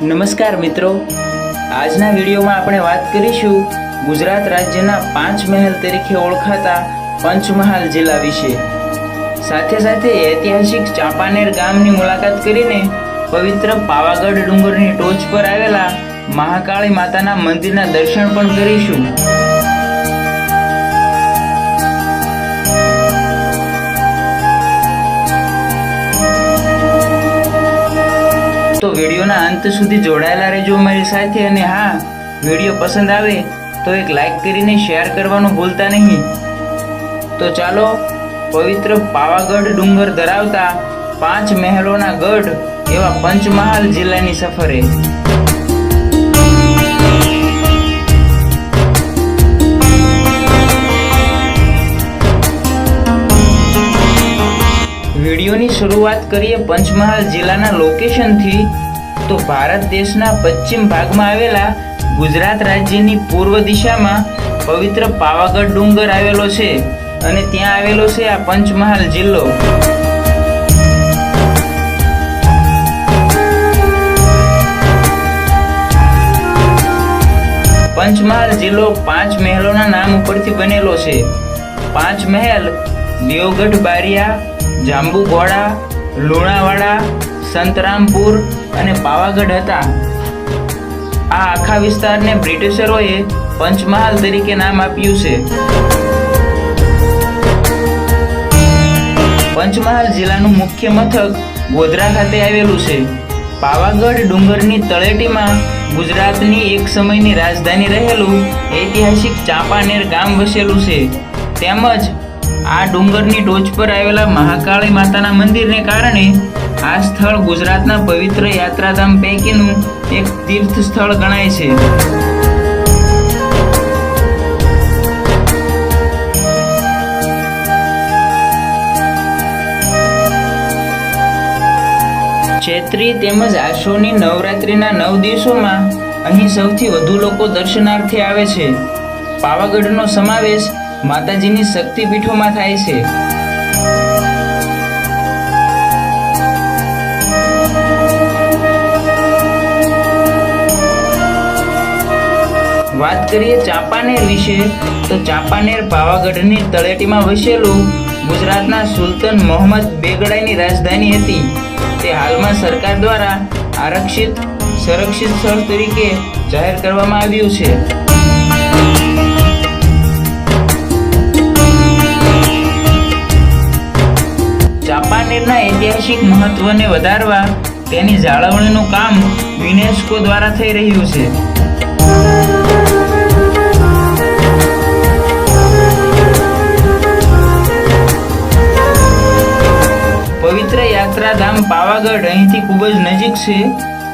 નમસ્કાર મિત્રો. આજના વિડીયોમાં આપણે વાત કરીશું ગુજરાત રાજ્યના પાંચ મહેલ તરીકે ઓળખાતા પંચમહાલ જિલ્લા વિશે. સાથે સાથે ઐતિહાસિક ચાંપાનેર ગામની મુલાકાત કરીને પવિત્ર પાવાગઢ ડુંગરની ટોચ પર આવેલા મહાકાળી માતાના મંદિરના દર્શન પણ કરીશું. તો વિડીયોના અંત સુધી જોડાયેલા રહેજો મારી સાથે અને હા, વીડિયો પસંદ આવે તો એક લાઈક કરીને શેર કરવાનું ભૂલતા નહીં. તો ચાલો, પવિત્ર પાવાગઢ ડુંગર ધરાવતા પાંચ મહેલોના ગઢ એવા પંચમહાલ જિલ્લાની સફરે. વિડીયોની શરૂઆત કરીએ પંચમહાલ જિલ્લાના લોકેશનથી તો ભારત દેશના પશ્ચિમ ભાગમાં આવેલા ગુજરાત રાજ્યની પૂર્વ દિશામાં પવિત્ર પાવાગઢ ડુંગર આવેલો છે અને ત્યાં આવેલો છે આ પંચમહાલ જિલ્લો. પંચમહાલ જિલ્લો પાંચ મહેલોના નામ ઉપરથી બનેલો છે. પાંચ મહેલ, દેવગઢ બારિયા જાંબુઘોડા લુણાવાડા, સંતરામપુર અને પાવાગઢ હતા. આ આખા વિસ્તારને બ્રિટિશરોએ પંચમહાલ તરીકે નામ આપ્યું છે. પંચમહાલ જિલ્લાનું મુખ્ય મથક ગોધરા ખાતે આવેલું છે. પાવાગઢ ડુંગરની તળેટીમાં ગુજરાતની એક સમયની રાજધાની રહેલું ઐતિહાસિક ચાંપાનેર ગામ વસેલું છે. તેમજ આ ડુંગરની ટોચ પર આવેલા મહાકાળી માતાના મંદિરને કારણે આ સ્થળ ગુજરાતના પવિત્ર યાત્રાધામ પૈકીનું એક તીર્થ સ્થળ ગણાય છે. ચૈત્રી તેમજ આશોની નવરાત્રિના નવ દિવસોમાં અહીં સૌથી વધુ લોકો દર્શનાર્થે આવે છે. પાવાગઢનો સમાવેશ માતાજીની શક્તિપીઠોમાં થાય છે. વાત કરીએ ચાંપાનેર વિશે, તો ચાંપાનેર પાવાગઢની તળેટીમાં વસેલું ગુજરાતના સુલતાન મોહમ્મદ બેગડાઈની રાજધાની હતી. તે હાલમાં સરકાર દ્વારા આરક્ષિત, સંરક્ષિત સ્થળ તરીકે જાહેર કરવામાં આવ્યું છે. ચાંપાનેરના ઐતિહાસિક મહત્વને વધારવા તેની જાળવણીનું કામ યુનેસ્કો દ્વારા થઈ રહ્યું છે. પવિત્ર યાત્રાધામ પાવાગઢ અહીંથી ખૂબ જ નજીક છે.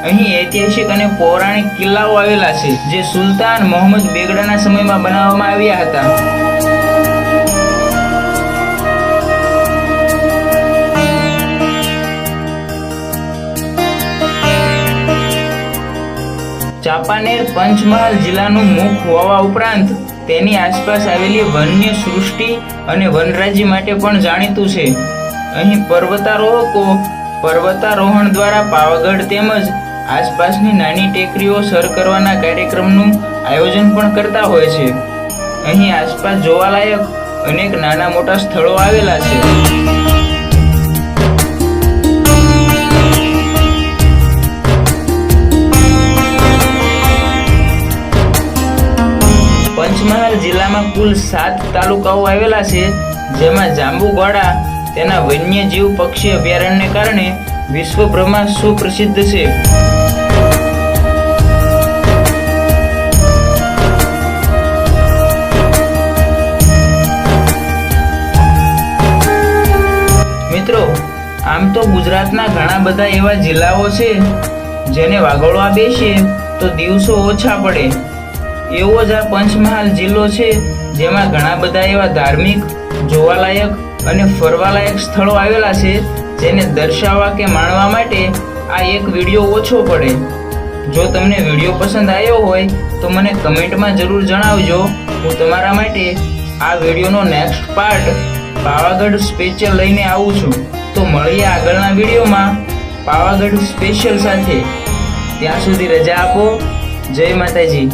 અહીં ઐતિહાસિક અને પૌરાણિક કિલ્લાઓ આવેલા છે, જે સુલતાન મોહમ્મદ બેગડાના સમયમાં બનાવવામાં આવ્યા હતા. ચાંપાનેર પંચમહાલ જિલ્લાનું મુખ હોવા ઉપરાંત તેની આસપાસ આવેલી વન્ય સૃષ્ટિ અને વનરાજી માટે પણ જાણીતું છે. અહીં પર્વતારોહકો પર્વતારોહણ દ્વારા પાવાગઢ તેમજ આસપાસની નાની ટેકરીઓ સર કરવાના કાર્યક્રમનું આયોજન પણ કરતા હોય છે. અહીં આસપાસ જોવાલાયક અનેક નાના મોટા સ્થળો આવેલા છે. જિલ્લામાં કુલ સાત તાલુકાઓ આવેલા છે, જેમાં જાંબુગોડા, તેના વન્યજીવ પક્ષી અભયારણ્યને કારણે વિશ્વભરમાં સુપ્રસિદ્ધ છે. મિત્રો, આમ તો ગુજરાતના ઘણા બધા એવા જિલ્લાઓ છે, જેને વાગોળવા બેસીએ તો દિવસો ઓછા પડે. એવો જ આ પંચમહાલ જિલ્લો છે, જેમાં ઘણા બધા એવા ધાર્મિક, જોવાલાયક અને ફરવાલાયક સ્થળો આવેલા છે, જેને દર્શાવવા કે માણવા માટે આ એક વીડિયો ઓછો પડે. જો તમને વીડિયો પસંદ આવ્યો હોય, તો મને કમેન્ટમાં જરૂર જણાવજો. હું તમારા માટે આ વિડીયોનો નેક્સ્ટ પાર્ટ પાવાગઢ સ્પેશિયલ લઈને આવું છું. તો મળીએ આગળના વિડીયોમાં પાવાગઢ સ્પેશિયલ સાથે. ત્યાં સુધી રજા આપો. જય માતાજી.